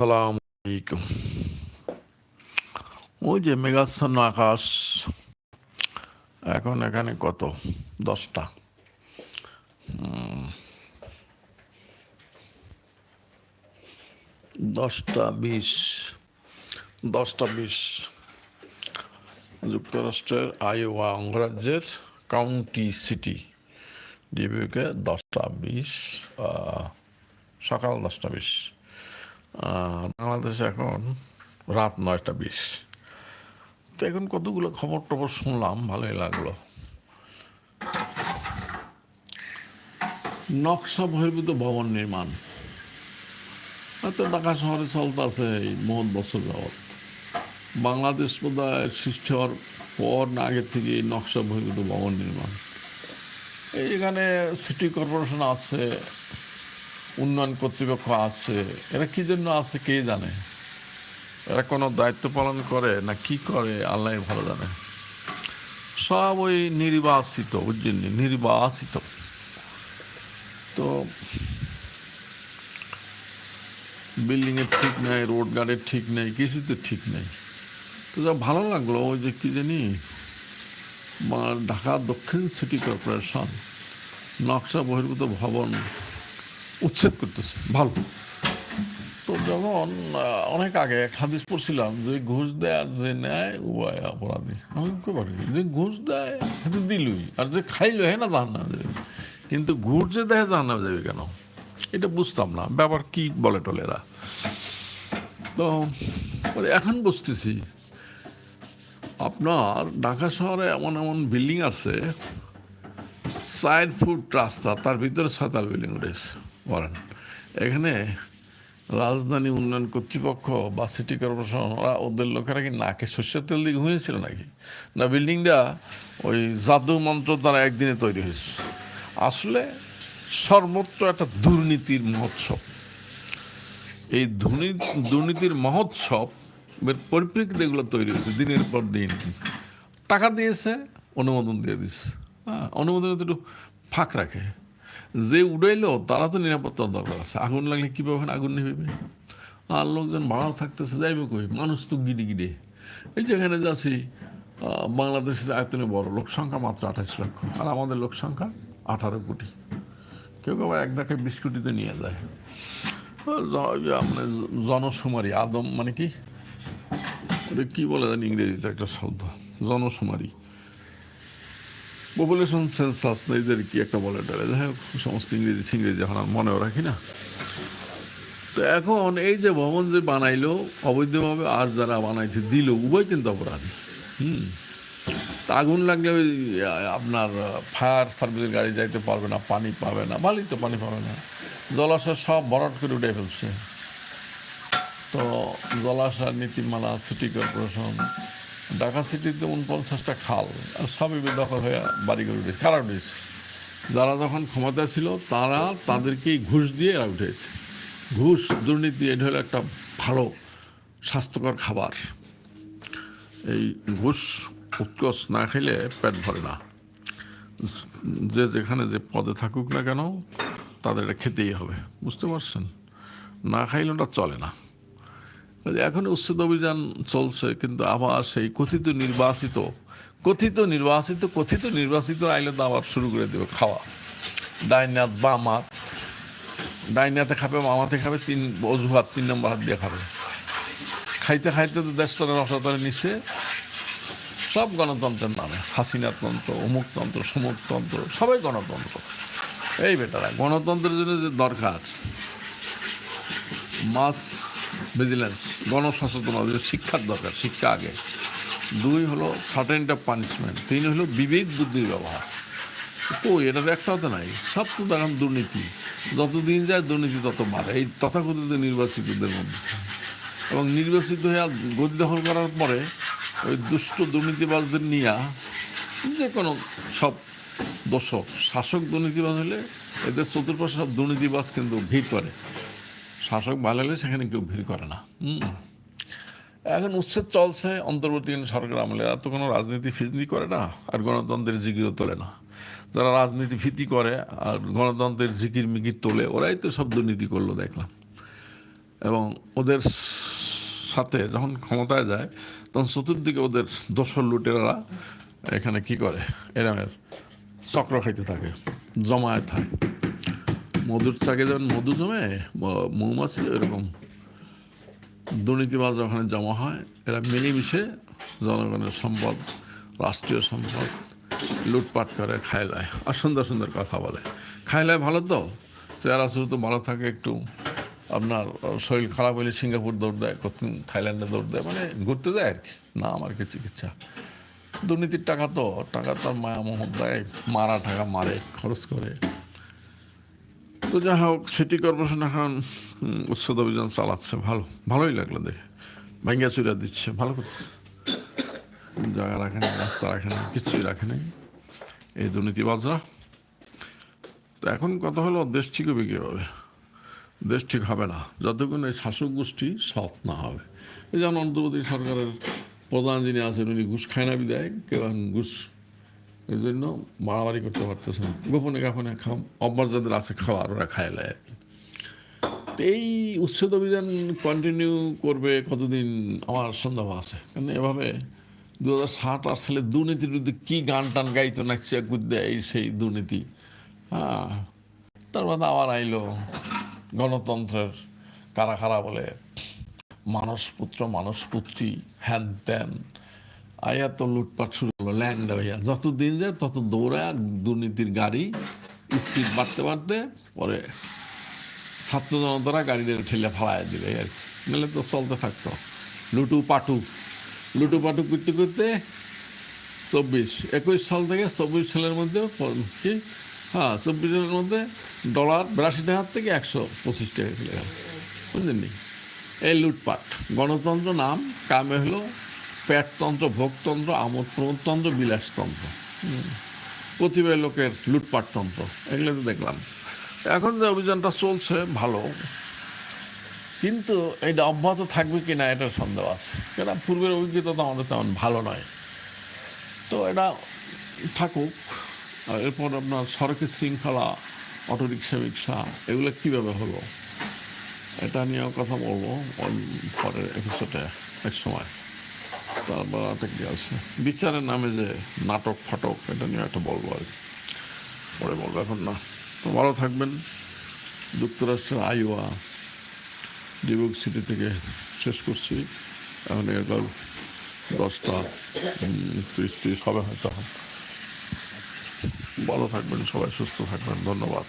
সালাম আলাইকুম। ওই যে মেঘাচ্ছন্ন আকাশ, এখন এখানে কত? দশটা। দশটা বিশ। দশটা বিশ। যুক্তরাষ্ট্রের আইওয়া অঙ্গরাজ্যের কাউন্টি সিটি। ডিবিউকে দশটা বিশ সকাল দশটা বিশ। বাংলাদেশে এখন রাত নয়টা বিশ। তো এখন কতগুলো খবর টবর শুনলাম, ভালোই লাগল। নকশা বহির্ভূত ভবন নির্মাণ। হয়তো ঢাকা শহরে চলতেছে এই বহুত বছর যাবৎ। বাংলাদেশ বোধহয় সৃষ্টি হওয়ার পর না, আগের থেকে নকশা বহির্ভূত ভবন নির্মাণ। এইখানে সিটি কর্পোরেশন আছে উন্নয়ন কর্তৃপক্ষ আছে? এরা কি জন্য আছে কে জানে? এরা কোনো দায়িত্ব পালন করে না কি করে? আল্লাহ ভালো জানে। সব ওই নির্বাসিত বুঝছেন নি? নির্বাসিত। তো বিল্ডিং এর ঠিক নেই, রোড গার্ডের ঠিক নেই কিছুতে ঠিক নেই। তো যা ভালো লাগল ওই যে কি জানি ঢাকা দক্ষিণ সিটি কর্পোরেশন, নকশা বহির্ভূত ভবন উচ্ছেদ করতেছে। ভালো। তো যখন অনেক আগে এক হাদিস পড়ছিলাম যে ঘুষ দেয় আর যে নেয় উভয় অপরাধী। আমি কি পারি যে ঘুষ দেয় সে তো দিলই। আর যে খাইলো হ্যাঁ না জাহান নামে যাবে। কিন্তু ঘুষ যে দেয় জাহান নামে যাবে কেন? এটা বুঝতাম না। ব্যাপার কি বলে টলে এরা তো এখন বুঝতেছি, আপনার ঢাকা শহরে এমন এমন বিল্ডিং আছে, চার ফুট রাস্তা, তার ভিতরে ছয়তাল বিল্ডিং রয়েছে। বলেন। এখানে রাজধানী উন্নয়ন কর্তৃপক্ষ বা সিটি কর্পোরেশন ওরা ওদের লোকেরা কি নাকে সর্ষের তেল দিয়ে ঘুমিয়েছিল নাকি? না বিল্ডিংটা ওই জাদু মন্ত্র দ্বারা একদিনে তৈরি হয়েছে। আসলে সর্বত্র একটা দুর্নীতির মহোৎসব। এই দুর্নীতির মহোৎসব পরিপ্রেক্ষিতে এগুলো তৈরি হয়েছে দিনের পর দিন। টাকা দিয়েছে, অনুমোদন দিয়ে দিচ্ছে হ্যাঁ অনুমোদনে একটু ফাঁক রাখে। যে উড়াইলো তারা তো নিরাপত্তার দরকার আছে। আগুন লাগলে কীভাবে আগুন নেবে আর লোকজন ভাড়া থাকতেছে, যাইবে কই? মানুষ তো গিরে গিরে এই যেখানে যাচ্ছি বাংলাদেশের আয়তনে বড় লোক সংখ্যা মাত্র আঠাশ লক্ষ। আর আমাদের লোক সংখ্যা আঠারো কোটি। কেউ কেউ এক দেখায় বিশ কোটিতে নিয়ে যায়। মানে জনশুমারি আদম মানে কি? কি বলে জানি ইংরেজিতে একটা শব্দ। জনশুমারি পপুলেশন সেন্সাস না এদের কি একটা বলে টালে? যাই হোক, সমস্ত ইংরেজি ঠিংরেজি এখন আর মনেও রাখি না। তো এখন এই যে ভবন যে বানাইলো, অবৈধভাবে আর যারা বানাইতে দিল, উভয় কিন্তু অপরাধী। হুম। আগুন লাগলে ওই আপনার ফায়ার সার্ভিসের গাড়ি যাইতে পারবে না, পানি পাবে না ভালোই তো পানি পাবে না। জলাশয় সব ভরাট করে উঠে ফেলছে। তো জলাশয়, নীতিমালা, সিটি কর্পোরেশন ঢাকা সিটিতে উনপঞ্চাশটা খাল, আর সবই বেদখল হয়ে বাড়ি করে উঠেছে। কারা উঠেছে? যারা যখন ক্ষমতায় ছিল, তারা তাদেরকেই ঘুষ দিয়ে এরা উঠেছে। ঘুষ দুর্নীতি, এটা হলো একটা ভালো, স্বাস্থ্যকর খাবার। এই ঘুষ উৎকর্ষ না খেলে পেট ভরে না। যে যেখানে যে পদে থাকুক না কেন, তাদের এটা খেতেই হবে। বুঝতে পারছেন? না খাইলে ওটা চলে না। এখন উচ্ছেদ অভিযান চলছে, কিন্তু আবার সেই কথিত নির্বাচিত কথিত নির্বাচিত কথিত নির্বাচিত আইলে তো আবার শুরু করে দেবে খাওয়া। ডাইনাত বা বামাত ডাইনাতে খাবে, মামাতে খাবে, তিন অজুহাত, তিন নম্বর হাত দিয়ে খাবে। খাইতে খাইতে তো দেশটারে রসাতলে নিচ্ছে সব গণতন্ত্রের নামে। হাসিনাতন্ত্র অমুকতন্ত্র সমুকতন্ত্র সবাই গণতন্ত্র। এই বেটারা, গণতন্ত্রের জন্য যে দরকার মাস ভিজিলেন্স গণসচেতনতা শিক্ষার দরকার, শিক্ষা আগে। দুই হলো সার্টেন অফ পানিশমেন্ট তিন হলো বিবেক বুদ্ধির ব্যবহার। কই এটা তো একটা হতে নাই। সব তো দেখেন দুর্নীতি। যত দিন যায় দুর্নীতি তত বাড়ে। এই তথাকথিত নির্বাচিতদের মধ্যে। এবং নির্বাচিত হয়ে গদি দখল করার পরে ওই দুষ্ট দুর্নীতিবাজদের নিয়ে যে কোনো সব দোষক শাসক দুর্নীতিবাজ হলে এদের চতুর্পাশে সব দুর্নীতিবাজ কিন্তু ভিড় করে। শাসক ভালো সেখানে কেউ ভিড় করে না। এখন উচ্ছেদ চলছে, অন্তর্বর্তীকালীন সরকার আমলে। এরা তো কোনো রাজনীতি ফিজনি করে না, আর গণতন্ত্রের জিকিরও তোলে না। যারা রাজনীতি ভীতি করে, আর গণতন্ত্রের জিকির মিকির তোলে, ওরাই তো সব দুর্নীতি করল, দেখলাম। এবং ওদের সাথে যখন ক্ষমতায় যায়, তখন চতুর্দিকে ওদের দোসর লুটেরা এখানে কি করে? এরামের চক্র খাইতে থাকে, জমায়েত হয়। মধুর চাকে যেমন মধু জমে মৌমাছি এরকম দুর্নীতিবাজ ওখানে জমা হয়। এরা মিলেমিশে জনগণের সম্পদ, রাষ্ট্রীয় সম্পদ লুটপাট করে, খায় দেয়। আর সুন্দর সুন্দর কথা বলে। খাইলায় ভালো তো? চেহারা শুরু তো ভালো থাকে, একটু আপনার শরীর খারাপ হলে সিঙ্গাপুর দৌড় দেয় কতদিন থাইল্যান্ডে দৌড় দেয় মানে ঘুরতে যায় না, আমার কি চিকিৎসা। দুর্নীতির টাকা তো, টাকা তার মায়া মোহন দেয়, মারা টাকা মারে, খরচ করে। তো যা হোক সিটি কর্পোরেশন এখন উচ্ছেদ অভিযান চালাচ্ছে। ভালো, ভালোই লাগল দেখে। ভাঙ্গিয়া চুরা দিচ্ছে, ভালো করছে জায়গা রাখে না রাস্তা রাখে না কিচ্ছুই রাখে নাই। এই দুর্নীতিবাজরা। তো এখন কথা হলো, দেশ ঠিক হবে কীভাবে? দেশ ঠিক হবে না। যতক্ষণ এই শাসক গোষ্ঠী সৎ না হবে। এই যেমন অন্তর্বর্তী সরকারের প্রধান যিনি আছেন, উনি ঘুষ খায় না বিদায় কেউ এখন ঘুষ এই জন্য মারামারি করতে পারতেছে না। গোপনে খাও অভ্যাস যাদের আছে খাওয়ার ওরা খায় আর কি। তো এই উচ্ছেদ অভিযান কন্টিনিউ করবে কতদিন আমার সন্দেহ আছে। কারণ এভাবে দু হাজার সাত আট সালে দুর্নীতির বিরুদ্ধে কী গান টান গাইতো নাচছে গুদ্দে, এই সেই দুর্নীতি। হ্যাঁ তার মধ্যে আবার আইলো গণতন্ত্রের কারা কারা বলে মানস পুত্র মানস পুত্রী হ্যান ত্যান আয়া তো লুটপাট শুরু হইয়া যত দিন যায় তত আর দুর্নীতির গাড়ি স্পিড বাড়তে বাড়তে পরে ছাত্র জনতারা গাড়িদের ঠেলে ফালায় দিবে আর নাহলে তো চলতে থাকতো। লুটু পাটু। লুটু পাটু করতে করতে চব্বিশ, একুশ সাল থেকে চব্বিশ সালের মধ্যে কি? হ্যাঁ চব্বিশ সালের মধ্যে ডলার বিরাশি টাকার থেকে একশো পঁচিশ টাকা চলে গেল। বুঝলেন এই লুটপাট। গণতন্ত্র নাম কামে হলো পেটতন্ত্র, ভোগতন্ত্র আমোদ প্রমোদতন্ত্র বিলাসতন্ত্র। প্রতিবারী লোকের লুটপাটতন্ত্র, এগুলো তো দেখলাম। এখন যে অভিযানটা চলছে, ভালো। কিন্তু এটা অব্যাহত থাকবে কি না এটার সন্দেহ আছে। কেন পূর্বের অভিজ্ঞতা তো আমাদের তেমন ভালো নয়। তো এটা থাকুক। এরপর আপনার সড়কের শৃঙ্খলা অটোরিক্সা রিক্সা এগুলো কীভাবে হলো, এটা নিয়েও কথা বলব। পরের এপিসোডে এক সময়। তারপর একটা কি আছে? বিচারের নামে যে নাটক ফাটক, এটা নিয়ে একটা বলব আর কি। পরে বলব এখন না। তো ভালো থাকবেন। যুক্তরাষ্ট্রের আইওয়া ডিবুক সিটি থেকে শেষ করছি। এখন এগারো দশটা ত্রিশ ত্রিশ হবে হয়তো। ভালো থাকবেন সবাই, সুস্থ থাকবেন। ধন্যবাদ।